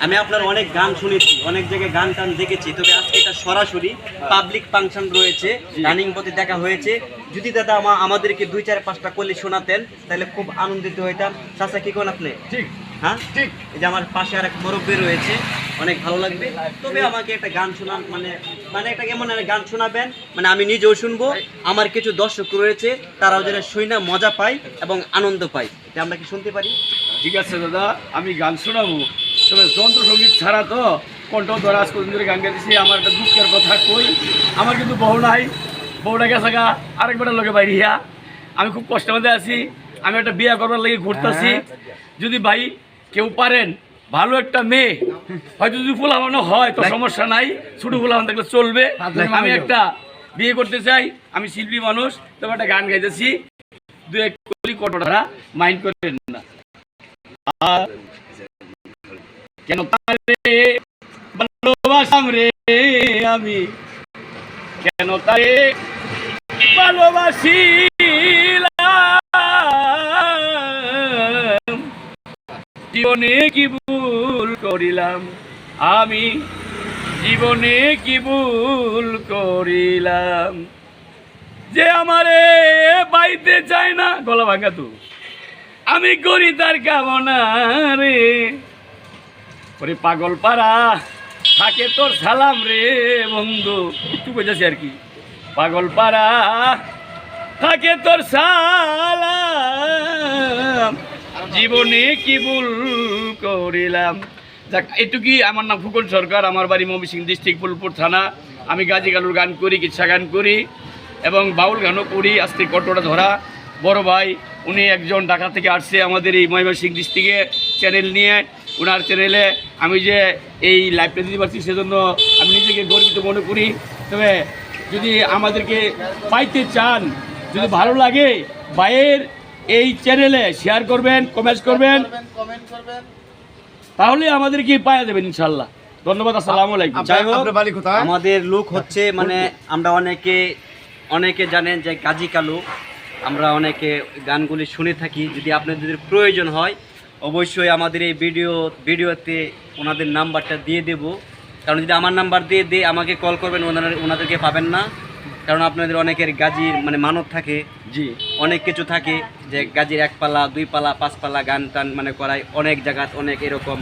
আমি আপনার অনেক গান শুনেছি অনেক জায়গায় গান টান দেখেছি। তবে আজকে এটা সরাসরি পাবলিক ফাংশন রয়েছে রানিং পথে দেখা হয়েছে। যদি দাদা আমা- আমাদেরকে দুই চার পাঁচটা করলে শোনাতেন তাহলে খুব আনন্দিত হইতাম। চাচা কি কোন আপনি? ঠিক। হ্যাঁ? ঠিক। এই যে আমার পাশে আর এক মুরব্বী রয়েছে অনেক ভালো লাগবে। তবে আমাকে একটা গান শোনান মানে মানে একটা কেমন গান শোনাবেন মানে আমি নিজেও শুনব আমার কিছু দর্শক রয়েছে তারাও যেন শুই না মজা পায় এবং আনন্দ পায়। এটা আমরা কি শুনতে পারি? ঠিক আছে দাদা আমি গান শোনাবো। তবে যন্ত্রসঙ্গীত ছাড়া তো কণ্ঠ ধরা আজ ধরে গান গাইতেছি আমার একটা দুঃখের কথা কই আমার কিন্তু বউ নাই। বউটা গেছে গা আরেকবার লোকে বাইরিয়া আমি খুব কষ্টের মধ্যে আছি আমি একটা বিয়ে করবার লাগে ঘুরতেছি। যদি ভাই কেউ পারেন ভালো একটা মেয়ে। হয়তো যদি ফুলাবানো হয় তো সমস্যা নাই। ছোটো ফুলাবানো থাকলে চলবে। আমি একটা বিয়ে করতে চাই। আমি শিল্পী মানুষ তবে একটা গান গাইতেছি। দু এক কলি কটরা মাইন্ড করেন না। আর কেন তারে ভালোবাসাম রে আমি? কেন তারে ভালোবাসিলাম? জীবনে কি করিলাম। আমি জীবনে কি ভুল করিলাম? যে আমারে পাইতে চায় না, গলা ভাঙা তো। আমি করি তার কামনা রে। ওরে পাগল পাড়া, থাকে তোর সালাম রে বন্ধু। একটু বোঝাছি আর কি। পাগল পাড়া, থাকে তোর সালাম। জীবনে কি ভুল করিলাম? যাক, এটুকুই। আমার নাম ফুকন সরকার, আমার বাড়ি ময়মনসিংহ ডিস্ট্রিক্ট ফুলপুর থানা। আমি গাজী গালুর গান করি কিচ্ছা গান করি এবং বাউল গানও করি আস্তে কটোটা ধরা। বড় ভাই, উনি একজন ঢাকা থেকে আসছে আমাদের এই ময়মনসিংহ ডিস্ট্রিক্টে চ্যানেল নিয়ে। ওনার চ্যানেলে আমি যে এই লাইভটা দিতে পারছি সেজন্য আমি নিজেকে গর্বিত মনে করি। তবে যদি আমাদেরকে পাইতে চান, যদি ভালো লাগে, ভাইয়ের এই চ্যানেলে শেয়ার করবেন কমেন্ট করবেন। তাহলে আমাদেরকে পায়ে দেবেন ইনশাল্লাহ ধন্যবাদ আসসালামু আলাইকুম। যাই হোক? আমাদের লোক হচ্ছে মানে আমরা অনেকে অনেকে জানেন যে গাজী কালু আমরা অনেকে গানগুলি শুনে থাকি। যদি আপনাদের প্রয়োজন হয় অবশ্যই আমাদের এই ভিডিও ভিডিওতে ওনাদের নাম্বারটা দিয়ে দেব। কারণ যদি আমার নাম্বার দিয়ে দিয়ে আমাকে কল করবেন ওনারা ওনাদেরকে পাবেন না। কারণ আপনাদের অনেকের গাজীর মানে মানত থাকে। জি। অনেক কিছু থাকে যে গাজির এক পালা দুই পালা পাঁচ পালা গান টান মানে করায় অনেক জায়গাত অনেক এরকম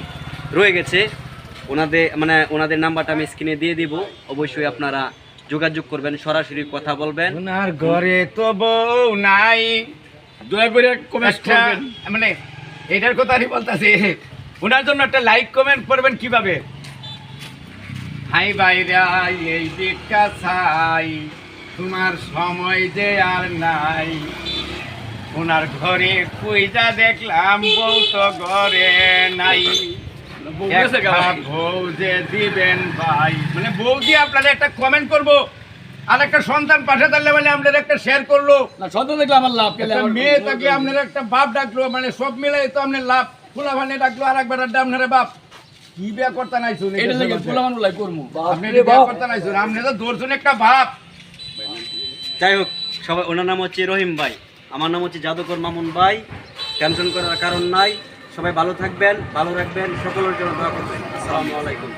রয়ে গেছে। ওনাদের মানে ওনাদের নাম্বারটা আমি স্ক্রিনে দিয়ে দিব। অবশ্যই আপনারা যোগাযোগ করবেন সরাসরি কথা বলবেন। ওনার ঘরে তো বউ নাই। দয়া করে কমেন্ট করবেন। মানে এটার কথা আমি বলতেছি ওনার জন্য একটা লাইক কমেন্ট করবেন কীভাবে? হাই বাইরা এই দিকটা ছাই। তোমার সময় যে আর নাই। ওনার ঘরে কুইজা দেখলাম বউ তো ঘরে নাই। বউ গেছে গা একটা ভাই। বউ যে দিবেন ভাই। মানে বউ আপনারা একটা কমেন্ট করব। আর একটা সন্তান পাশে থাকলে মানে আপনারা একটা শেয়ার করল। না সন্তান দেখলে আমার লাভ মেয়ে থাকলে আপনার একটা বাপ ডাকলো মানে সব মিলাই তো আপনার লাভ। খোলা ভানে ডাকলো আর একবার আপনার বাপ। কি বিয়া করতে নাই শুনি আপনি বিয়া করতে নাই শুনি আপনি তো দর্শন একটা ভাব যাই হোক, সবাই, ওনার নাম হচ্ছে রহিম ভাই। আমার নাম হচ্ছে জাদুকর মামুন ভাই। টেনশন করার কারণ নাই। সবাই ভালো থাকবেন, ভালো রাখবেন, সকলের জন্য দোয়া করবেন। আসসালামু আলাইকুম।